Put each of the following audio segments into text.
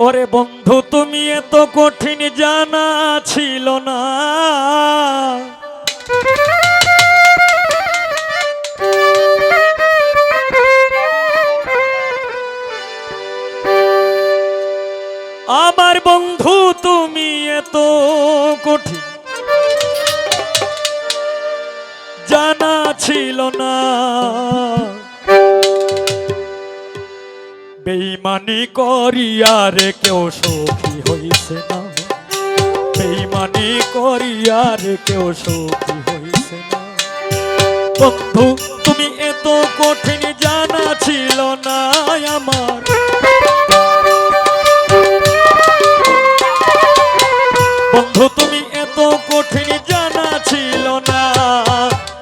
ওরে বন্ধু, তুমি এত কঠিন জানা ছিল না। আমার বন্ধু, তুমি এত কঠিন জানা ছিল না। বেইমানি করিয়ারে কেউ সখী হইছে না। বেইমানি করিয়ারে কেউ সখী হইছে না। বন্ধু, তুমি এত কঠিন জানা ছিল না আমার। বন্ধু, তুমি এত কঠিন জানা ছিল না।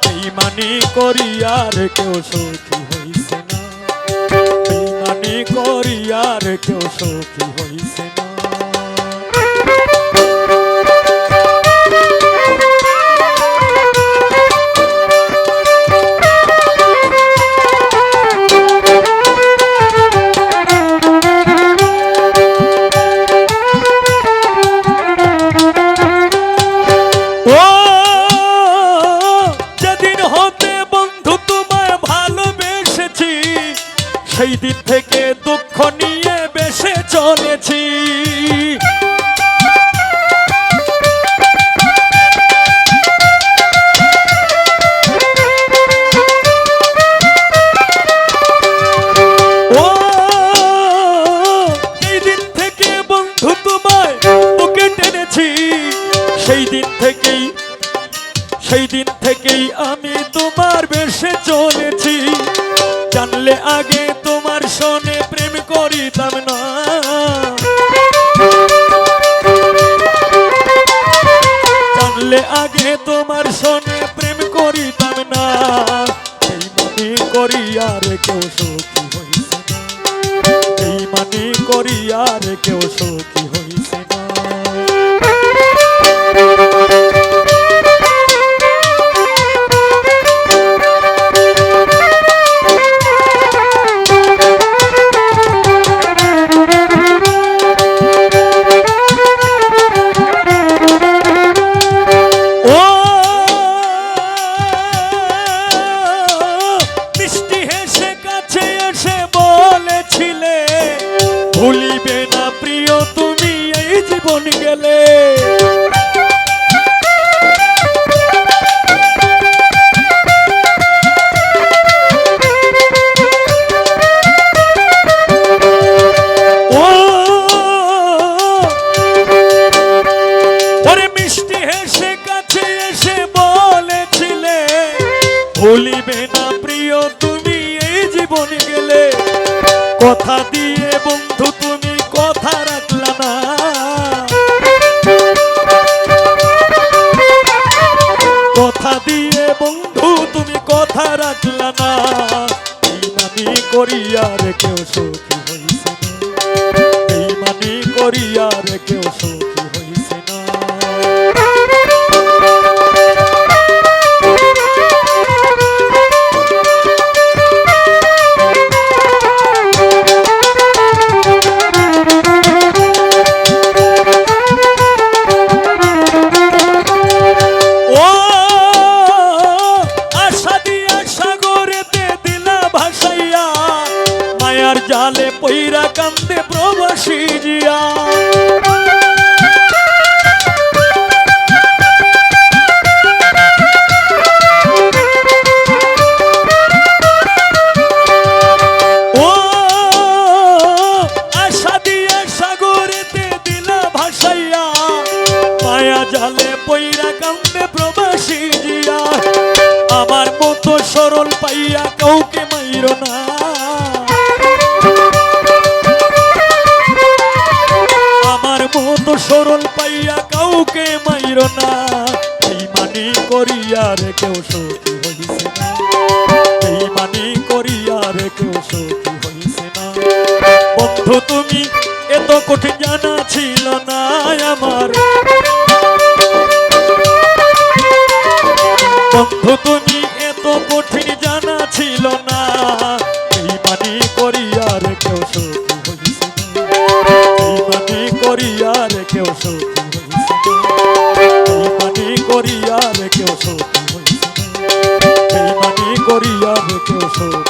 বেইমানি করিয়ার কেউ সখী করিয়ার কেউ সখী হইছে না। সেই দিন থেকেই, সেই দিন থেকেই আমি তোমার বেশে চলেছি। জানলে আগে তোমার শোনে প্রেম করিতাম না। করিয়ার কেউ সখী কথা দিয়ে বন্ধু তুমি কথা রাখলা না কথা দিয়ে বন্ধু তুমি কথা রাখলা না এই মানি করিয়ার কেউ সখী হইছে না এই মানি করিয়ার কেউ সখী জালে পইরা কান্দে প্রবাসী জিয়া। জালে পইরা কান্দে প্রবাসী জিয়া। আমার মতো সরল পাইয়া কাউকে মাইরো না। না এই মানি করিয়ার কেউ সখী হইছে না। এই মানি করিয়ার কেউ সখী হইছে না। বন্ধু, তুমি এত কঠিন জানা ছিল না আমার। বন্ধু, তুমি এত কঠিন জানা ছিল না। এই মানি করিয়ার কেউ সখী হইছে না। এই মানি সখী করিয়া